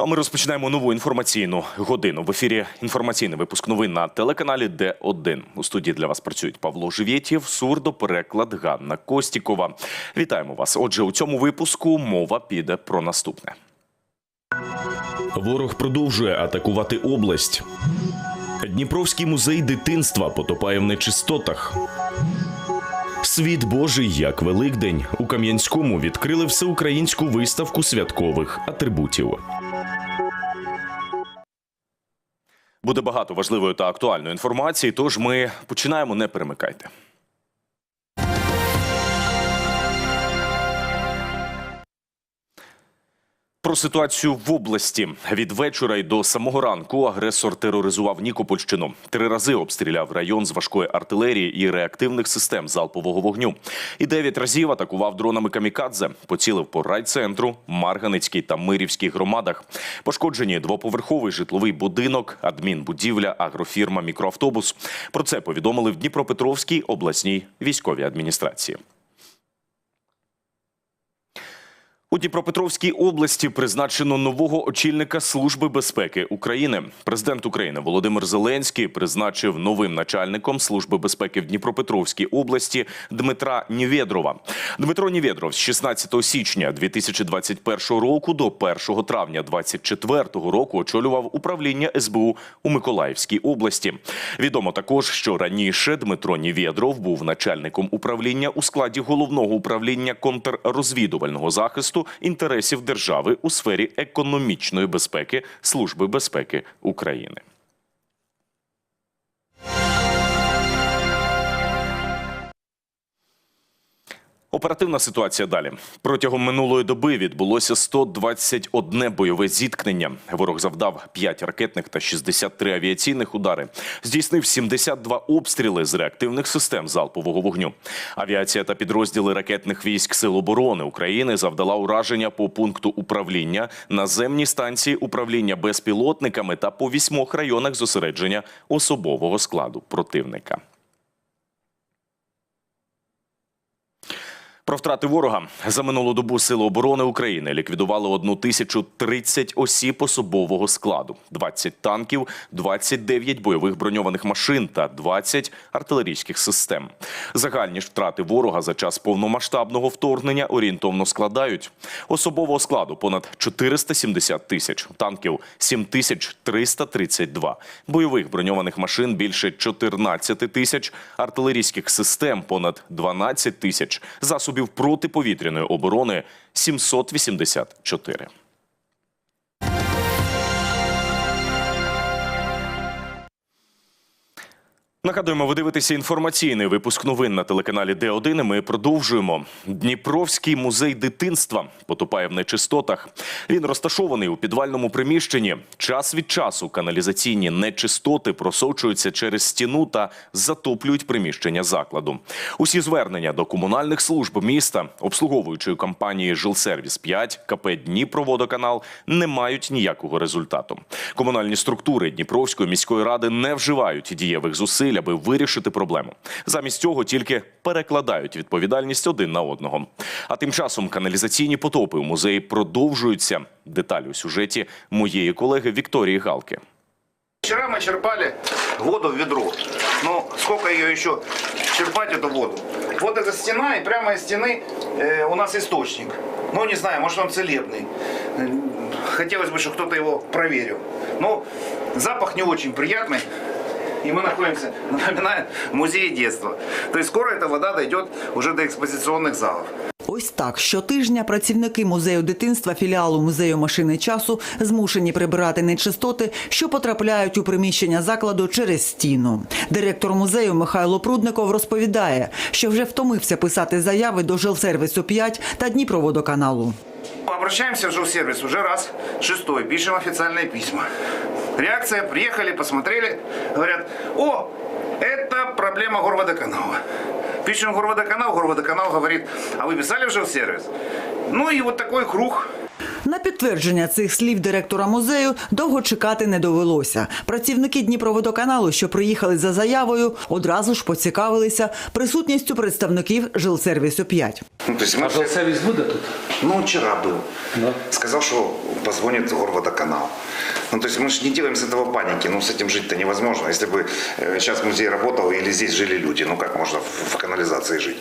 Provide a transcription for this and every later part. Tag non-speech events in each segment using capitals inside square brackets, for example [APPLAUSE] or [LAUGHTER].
Ну а ми розпочинаємо нову інформаційну годину. В ефірі інформаційний випуск новин на телеканалі Д1. У студії для вас працюють Павло Живєтєв, сурдопереклад Ганна Костікова. Вітаємо вас. Отже, у цьому випуску мова піде про наступне. Ворог продовжує атакувати область. Дніпровський музей дитинства потопає в нечистотах. Світ Божий як Великдень у Кам'янському відкрили всеукраїнську виставку святкових атрибутів. Буде багато важливої та актуальної інформації. Тож ми починаємо. Не перемикайте. Про ситуацію в області від вечора й до самого ранку агресор тероризував Нікопольщину. Три рази обстріляв район з важкої артилерії і реактивних систем залпового вогню. І дев'ять разів атакував дронами камікадзе. Поцілив по райцентру, Марганецькій та Мирівській громадах. Пошкоджені двоповерховий житловий будинок, адмінбудівля, агрофірма, мікроавтобус. Про це повідомили в Дніпропетровській обласній військовій адміністрації. У Дніпропетровській області призначено нового очільника Служби безпеки України. Президент України Володимир Зеленський призначив новим начальником Служби безпеки в Дніпропетровській області Дмитра Нєвєдрова. Дмитро Нєвєдров з 16 січня 2021 року до 1 травня 2024 року очолював управління СБУ у Миколаївській області. Відомо також, що раніше Дмитро Нєвєдров був начальником управління у складі головного управління контррозвідувального захисту інтересів держави у сфері економічної безпеки Служби безпеки України. Оперативна ситуація далі. Протягом минулої доби відбулося 121 бойове зіткнення. Ворог завдав 5 ракетних та 63 авіаційних удари. Здійснив 72 обстріли з реактивних систем залпового вогню. Авіація та підрозділи ракетних військ Сил оборони України завдала ураження по пункту управління, наземні станції управління безпілотниками та по вісьмох районах зосередження особового складу противника. Про втрати ворога за минулу добу Сили оборони України ліквідували 1030 осіб особового складу, 20 танків, 29 бойових броньованих машин та 20 артилерійських систем. Загальні ж втрати ворога за час повномасштабного вторгнення орієнтовно складають особового складу понад 470 тисяч, танків 7332, бойових броньованих машин більше 14 тисяч, артилерійських систем понад 12 тисяч, засобів протиповітряної оборони 784. Нагадуємо, ви дивитеся інформаційний випуск новин на телеканалі Д1. і Ми продовжуємо. Дніпровський музей дитинства потопає в нечистотах. Він розташований у підвальному приміщенні. Час від часу каналізаційні нечистоти просочуються через стіну та затоплюють приміщення закладу. Усі звернення до комунальних служб міста, обслуговуючої компанії Жилсервіс 5 КП Дніпроводоканал не мають ніякого результату. Комунальні структури Дніпровської міської ради не вживають дієвих зусиль, аби вирішити проблему. Замість цього тільки перекладають відповідальність один на одного. А тим часом каналізаційні потопи у музеї продовжуються. Деталі у сюжеті моєї колеги Вікторії Галки. Вчера мы черпали воду в ведро. Но сколько ее еще черпать, эту воду? Вот эта стена, и прямо из стены э, у нас источник. Ну, не знаю, может он целебный. Э, Хотелось бы, чтобы кто-то его проверил. Но запах не очень приятный. И мы находимся, [LAUGHS] напоминаю, в музее детства. То есть скоро эта вода дойдет уже до экспозиционных залов. Ось так щотижня працівники музею дитинства філіалу музею машини часу змушені прибирати нечистоти, що потрапляють у приміщення закладу через стіну. Директор музею Михайло Прудников розповідає, що вже втомився писати заяви до жилсервісу 5 та Дніпроводоканалу. Обращаемся в жилсервис уже раз шестой, пишем официальные письма. Реакция, приехали, посмотрели, говорят, о, это проблема горводоканала. Пишем горводоканал, горводоканал говорит, а вы писали уже в сервис? Ну и вот такой круг. На підтвердження цих слів директора музею довго чекати не довелося. Працівники Дніпроводоканалу, що приїхали за заявою, одразу ж поцікавилися присутністю представників жилсервісу 5 Ну, то есть мы А жилсервіс буде тут? Ну, вчера был. Да. Сказал, что позвонит горводоканал. Ну, то есть мы же не делаем с этого паники. Ну, с этим жить-то невозможно. Если бы э, сейчас музей работал или здесь жили люди, ну как можно в, в канализации жить?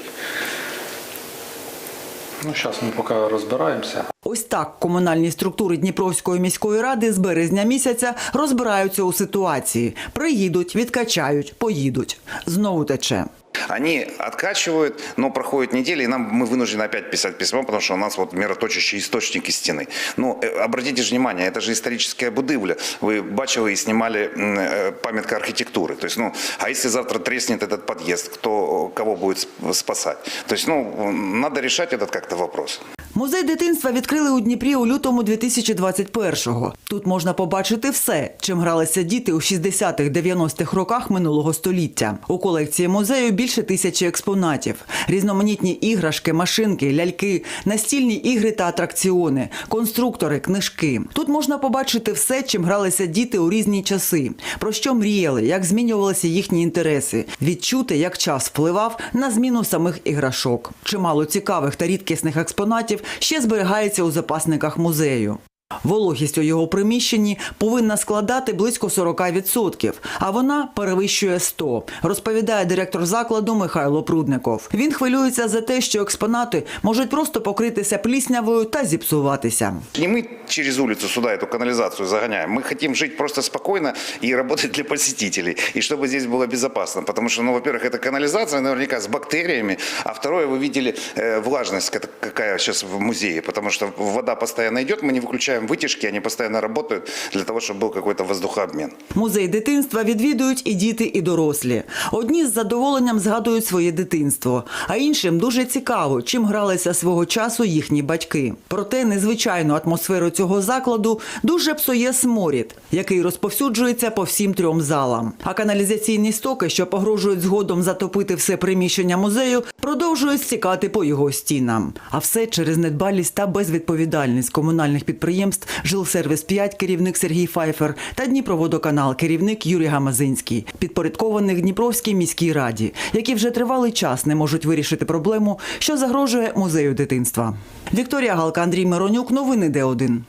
Ну, зараз ми поки розбираємося. Ось так комунальні структури Дніпровської міської ради з березня місяця розбираються у ситуації. Приїдуть, відкачають, поїдуть. Знову тече. Они откачивают, но проходит неделя, и нам мы вынуждены опять писать письмо, потому что у нас вот мироточащие источники стены. Ну, э, обратите же внимание, это же историческая будивля. Вы бачили и снимали м, э, памятка архитектуры. То есть, ну, а если завтра треснет этот подъезд, кто кого будет сп- спасать? То есть, ну, надо решать этот как-то вопрос. Музей дитинства відкрили у Дніпрі у лютому 2021-го. Тут можна побачити все, чим гралися діти у 60-х-90-х роках минулого століття. У колекції музею більше тисячі експонатів: різноманітні іграшки, машинки, ляльки, настільні ігри та атракціони, конструктори, книжки. Тут можна побачити все, чим гралися діти у різні часи, про що мріяли, як змінювалися їхні інтереси, відчути, як час впливав на зміну самих іграшок. Чимало цікавих та рідкісних експонатів ще зберігається у запасниках музею. Вологість у його приміщенні повинна складати близько 40%, а вона перевищує 100%, розповідає директор закладу Михайло Прудников. Він хвилюється за те, що експонати можуть просто покритися пліснявою та зіпсуватися. Не мы через улицу сюда эту канализацию загоняем. Мы хотим жить просто спокойно и работать для посетителей. И чтобы здесь было безопасно. Потому что, ну, во-первых, это канализация наверняка с бактериями. А второе, вы видели э, влажность, ка- какая сейчас в музее. Потому что вода постоянно идет, мы не выключаем вытяжки, они постоянно работают для того, чтобы был какой-то воздухообмен. Музей дитинства відвідують і діти, і дорослі. Одні з задоволенням згадують своє дитинство, а іншим дуже цікаво, чим гралися свого часу їхні батьки. Проте незвичайну атмосферу цього закладу дуже псує сморід, який розповсюджується по всім трьом залам. А каналізаційні стоки, що погрожують згодом затопити все приміщення музею, продовжують стікати по його стінам. А все через недбалість та безвідповідальність комунальних підприємств Жилсервіс 5 керівник Сергій Файфер та Дніпроводоканал керівник Юрій Гамазинський, підпорядкованих Дніпровській міській раді, які вже тривалий час не можуть вирішити проблему, що загрожує музею дитинства. Вікторія Галка, Андрій Миронюк, новини Д1.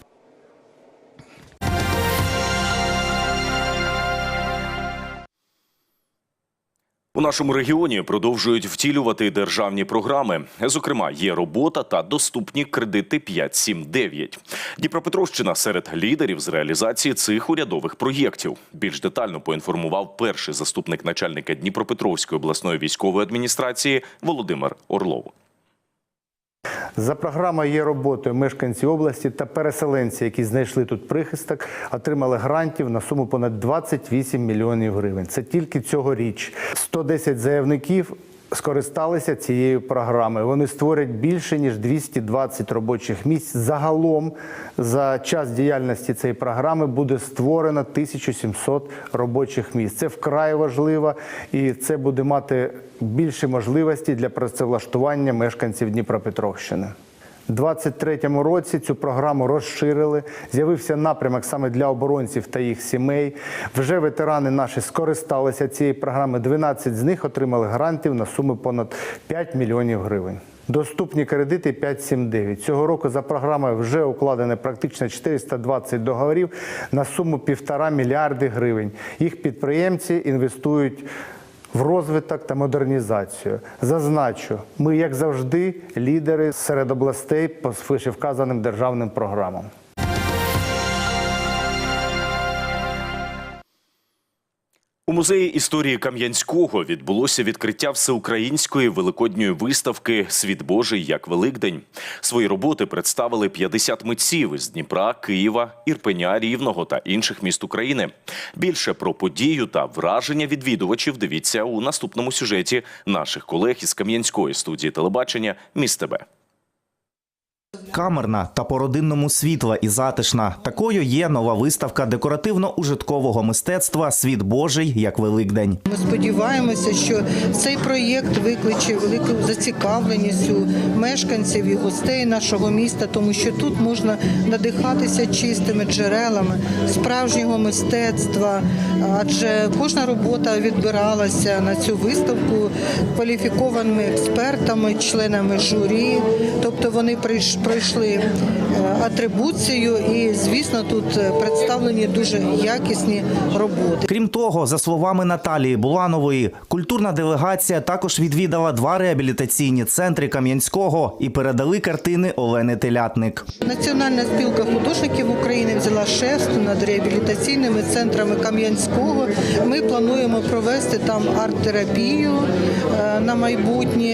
У нашому регіоні продовжують втілювати державні програми. Зокрема, є робота та доступні кредити 5.7.9. Дніпропетровщина серед лідерів з реалізації цих урядових проєктів. Більш детально поінформував перший заступник начальника Дніпропетровської обласної військової адміністрації Володимир Орлов. За програмою є роботою мешканці області та переселенці, які знайшли тут прихисток, отримали грантів на суму понад 28 мільйонів гривень. Це тільки цьогоріч. 110 заявників скористалися цією програмою. Вони створять більше ніж 220 робочих місць. Загалом за час діяльності цієї програми буде створено 1700 робочих місць. Це вкрай важливо, і це буде мати більше можливості для працевлаштування мешканців Дніпропетровщини. У 2023 році цю програму розширили. З'явився напрямок саме для оборонців та їх сімей. Вже ветерани наші скористалися цією програмою. 12 з них отримали грантів на суму понад 5 мільйонів гривень. Доступні кредити 579. Цього року за програмою вже укладено практично 420 договорів на суму півтора мільярди гривень. Їх підприємці інвестують в розвиток та модернізацію. Зазначу, ми, як завжди, лідери серед областей по вказаним державним програмам. У музеї історії Кам'янського відбулося відкриття всеукраїнської великодньої виставки Світ Божий як Великдень. Свої роботи представили 50 митців із Дніпра, Києва, Ірпеня, Рівного та інших міст України. Більше про подію та враження відвідувачів дивіться у наступному сюжеті наших колег із Кам'янської студії телебачення Міст ТБ. Камерна та по-родинному світла і затишна. Такою є нова виставка декоративно-ужиткового мистецтва Світ Божий як Великдень. Ми сподіваємося, що цей проєкт викличе велику зацікавленість у мешканців і гостей нашого міста, тому що тут можна надихатися чистими джерелами справжнього мистецтва, адже кожна робота відбиралася на цю виставку кваліфікованими експертами, членами журі, тобто вони прийш- пройшли е, атрибуцію, і звісно, тут е, представлені дуже якісні роботи. Крім того, за словами Наталії Буланової, культурна делегація також відвідала два реабілітаційні центри Кам'янського і передали картини Олени Телятник. Національна спілка художників України взяла шест над реабілітаційними центрами Кам'янського. Ми плануємо провести там арт-терапію е, на майбутнє.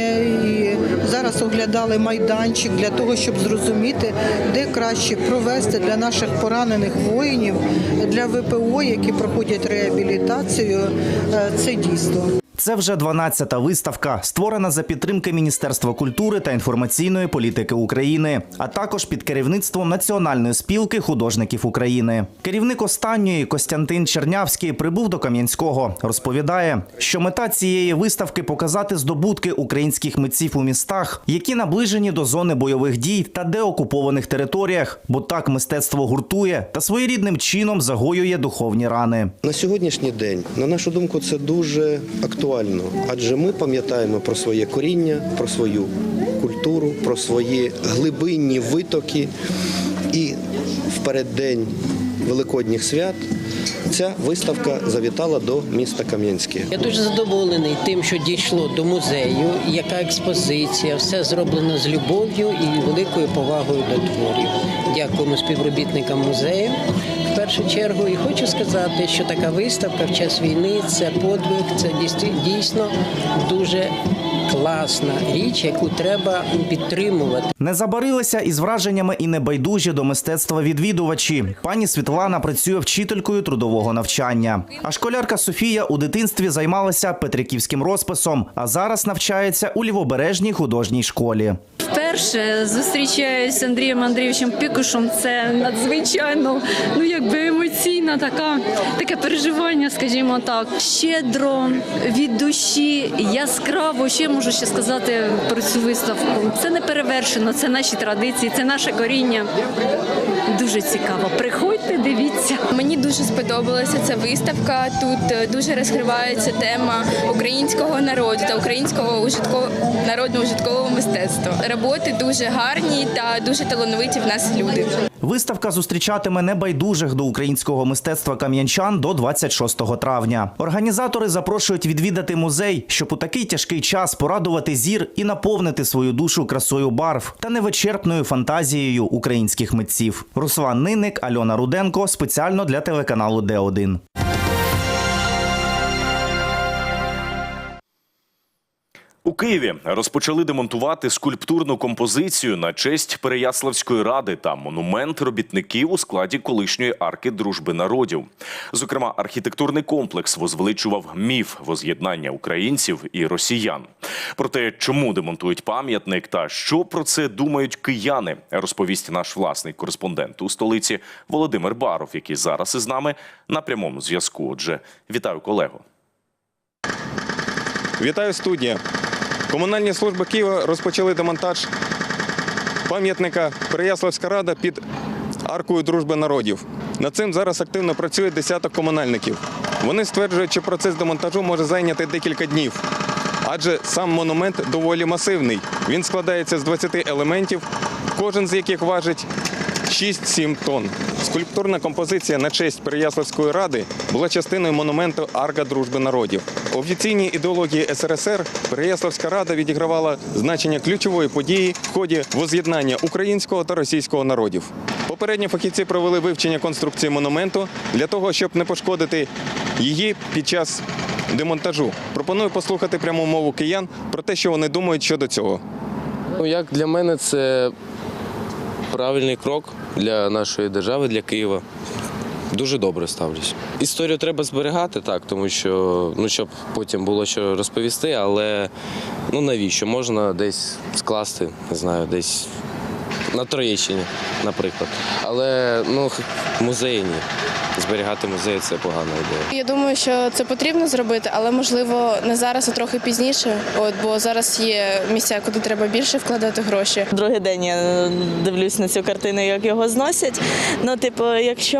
І зараз оглядали майданчик для того, щоб зрозуміти, де краще провести для наших поранених воїнів, для ВПО, які проходять реабілітацію. е, Це дійство. Це вже 12-та виставка, створена за підтримки Міністерства культури та інформаційної політики України, а також під керівництвом Національної спілки художників України. Керівник останньої Костянтин Чернявський прибув до Кам'янського. Розповідає, що мета цієї виставки показати здобутки українських митців у містах, які наближені до зони бойових дій та деокупованих територіях, бо так мистецтво гуртує та своєрідним чином загоює духовні рани. На сьогоднішній день, на нашу думку, це дуже актуально, адже ми пам'ятаємо про своє коріння, про свою культуру, про свої глибинні витоки. І в переддень Великодніх свят ця виставка завітала до міста Кам'янське. Я дуже задоволений тим, що дійшло до музею, яка експозиція, все зроблено з любов'ю і великою повагою до творів. Дякуємо співробітникам музею першу чергу. І хочу сказати, що така виставка в час війни це подвиг, це дійсно дуже класна річ, яку треба підтримувати. Не забарилися із враженнями і небайдужі до мистецтва відвідувачі. Пані Світлана працює вчителькою трудового навчання. А школярка Софія у дитинстві займалася петриківським розписом, а зараз навчається у лівобережній художній школі. Вперше зустрічаюсь з Андрієм Андрійовичем Пікушем. Це надзвичайно ну якби емоційна така таке переживання, скажімо так. Щедро від душі, яскраво. Ще можу ще сказати про цю виставку. Це не перевершено, це наші традиції, це наше коріння. Дуже цікаво. Приходьте, дивіться. Мені дуже сподобалася ця виставка. Тут е, дуже розкривається тема українського народу та українського ужиткового народного ужиткового мистецтва. Роботи дуже гарні та дуже талановиті в нас люди. Виставка зустрічатиме небайдужих до українського мистецтва кам'янчан до 26 травня. Організатори запрошують відвідати музей, щоб у такий тяжкий час порадувати зір і наповнити свою душу красою барв та невичерпною фантазією українських митців. Руслан Ниник, Альона Руденко спеціально для телеканалу Д1. У Києві розпочали демонтувати скульптурну композицію на честь Переяславської ради та монумент робітників у складі колишньої арки дружби народів. Зокрема, архітектурний комплекс возвеличував міф воз'єднання українців і росіян. Про те, чому демонтують пам'ятник та що про це думають кияни, розповість наш власний кореспондент у столиці Володимир Баров, який зараз із нами на прямому зв'язку. Отже, вітаю колего. Вітаю студія. Комунальні служби Києва розпочали демонтаж пам'ятника Переяславська рада під аркою дружби народів. Над цим зараз активно працює десяток комунальників. Вони стверджують, що процес демонтажу може зайняти декілька днів, адже сам монумент доволі масивний. Він складається з 20 елементів, кожен з яких важить 6-7 тонн. Скульптурна композиція на честь Переяславської ради була частиною монументу Арка дружби народів. У офіційній ідеології СРСР Переяславська рада відігравала значення ключової події в ході воз'єднання українського та російського народів. Попередні фахівці провели вивчення конструкції монументу для того, щоб не пошкодити її під час демонтажу. Пропоную послухати пряму мову киян про те, що вони думають щодо цього. Ну, як для мене це правильний крок для нашої держави, для Києва. Дуже добре ставлюсь. Історію треба зберігати, так, тому що ну, щоб потім було що розповісти, але ну навіщо? Можна десь скласти, не знаю, десь на Троєщині, наприклад. Але ну, музеї ні. Зберігати музеї це погана ідея. Я думаю, що це потрібно зробити, але можливо не зараз, а трохи пізніше. От бо зараз є місця, куди треба більше вкладати гроші. Другий день я дивлюсь на цю картину, як його зносять. Ну, типу, якщо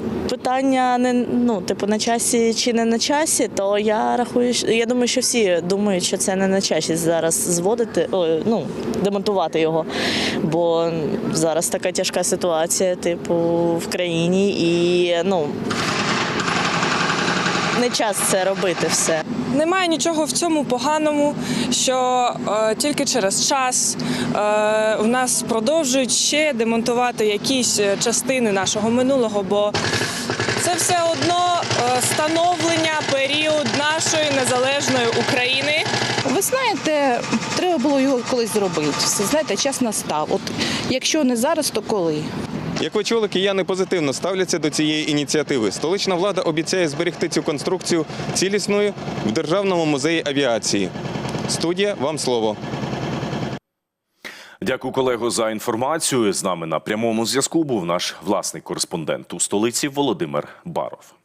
е, питання не ну, типу, на часі чи не на часі, то я рахую, що- я думаю, що всі думають, що це не на часі зараз зводити, ой, ну, демонтувати його. Бо зараз така тяжка ситуація, типу, в країні, і ну не час це робити все. Немає нічого в цьому поганому, що е, тільки через час е, в нас продовжують ще демонтувати якісь е, частини нашого минулого, бо це все одно е, становлення період нашої незалежної України. Ви знаєте, треба було його колись зробити. Знаєте, час настав. От якщо не зараз, то коли? Як ви чули, кияни позитивно ставляться до цієї ініціативи. Столична влада обіцяє зберегти цю конструкцію цілісною в Державному музеї авіації. Студія, вам слово. Дякую, колего, за інформацію. З нами на прямому зв'язку був наш власний кореспондент у столиці Володимир Баров.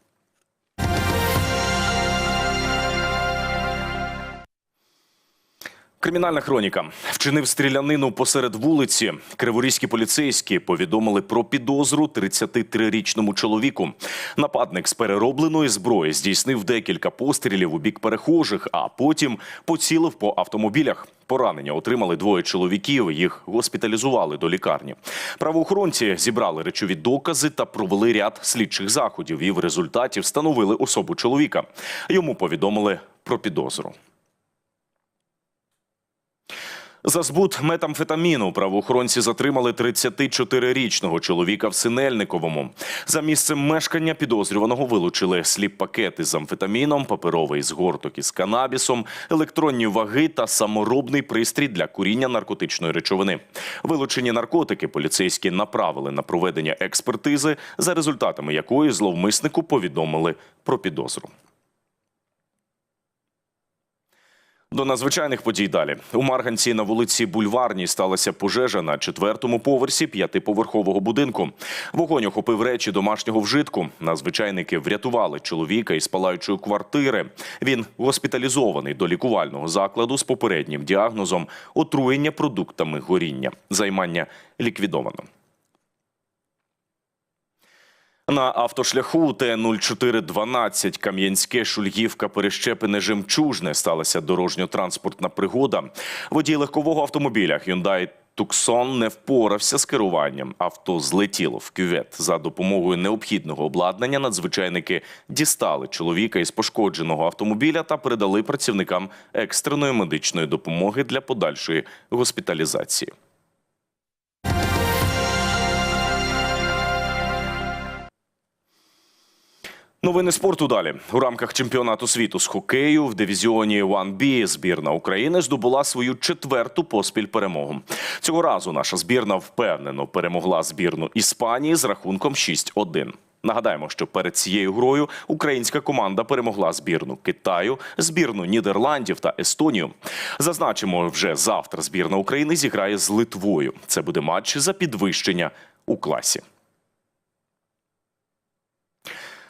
Кримінальна хроніка вчинив стрілянину посеред вулиці. Криворізькі поліцейські повідомили про підозру 33-річному чоловіку. Нападник з переробленої зброї здійснив декілька пострілів у бік перехожих, а потім поцілив по автомобілях. Поранення отримали двоє чоловіків. Їх госпіталізували до лікарні. Правоохоронці зібрали речові докази та провели ряд слідчих заходів. І в результаті встановили особу чоловіка. Йому повідомили про підозру. За збут метамфетаміну правоохоронці затримали 34-річного чоловіка в Синельниковому. За місцем мешкання підозрюваного вилучили сліп-пакети з амфетаміном, паперовий згорток із канабісом, електронні ваги та саморобний пристрій для куріння наркотичної речовини. Вилучені наркотики поліцейські направили на проведення експертизи, за результатами якої зловмиснику повідомили про підозру. До надзвичайних подій далі у Марганці на вулиці Бульварній сталася пожежа на четвертому поверсі п'ятиповерхового будинку. Вогонь охопив речі домашнього вжитку. Надзвичайники врятували чоловіка із палаючої квартири. Він госпіталізований до лікувального закладу з попереднім діагнозом отруєння продуктами горіння. Займання ліквідовано. На автошляху Т-0412 Кам'янське, Шульгівка, Перещепине, Жемчужне сталася дорожньо-транспортна пригода. Водій легкового автомобіля Hyundai Tucson не впорався з керуванням. Авто злетіло в кювет. За допомогою необхідного обладнання надзвичайники дістали чоловіка із пошкодженого автомобіля та передали працівникам екстреної медичної допомоги для подальшої госпіталізації. Новини спорту далі у рамках чемпіонату світу з хокею в дивізіоні 1B збірна України здобула свою четверту поспіль перемогу. Цього разу наша збірна впевнено перемогла збірну Іспанії з рахунком 6-1. Нагадаємо, що перед цією грою українська команда перемогла збірну Китаю, збірну Нідерландів та Естонію. Зазначимо, вже завтра збірна України зіграє з Литвою. Це буде матч за підвищення у класі.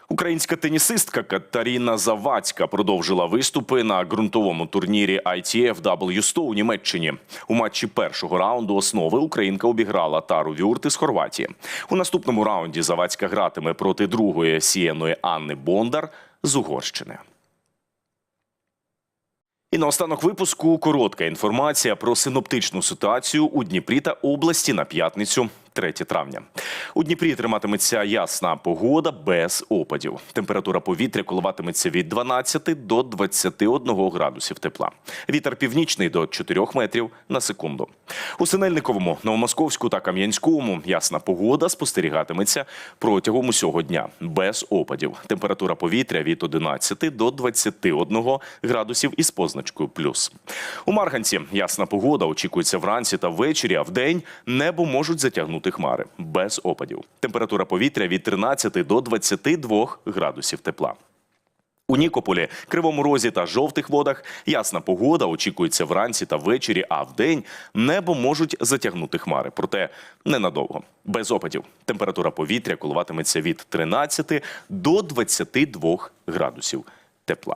Українська тенісистка Катаріна Завадська продовжила виступи на ґрунтовому турнірі ITF W100 у Німеччині. У матчі першого раунду основи Українка обіграла Тару Вюрт із Хорватії. У наступному раунді Завадська гратиме проти другої сіяної Анни Бондар з Угорщини. І наостанок випуску коротка інформація про синоптичну ситуацію у Дніпрі та області на п'ятницю. 3 травня у Дніпрі триматиметься ясна погода без опадів. Температура повітря коливатиметься від 12 до 21 градусів тепла. Вітер північний до 4 метрів на секунду. У Синельниковому, Новомосковську та Кам'янському ясна погода спостерігатиметься протягом усього дня без опадів. Температура повітря від 11 до 21 градусів із позначкою плюс. У Марганці ясна погода очікується вранці та ввечері, а вдень небо можуть затягнути хмари без опадів. Температура повітря від 13 до 22 градусів тепла. У Нікополі, Кривому Розі та жовтих водах ясна погода очікується вранці та ввечері, а вдень небо можуть затягнути хмари. Проте ненадовго. Без опадів. Температура повітря коливатиметься від 13 до 22 градусів тепла.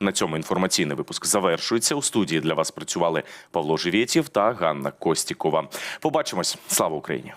На цьому інформаційний випуск завершується. У студії для вас працювали Павло Живєтєв та Ганна Костікова. Побачимось. Слава Україні!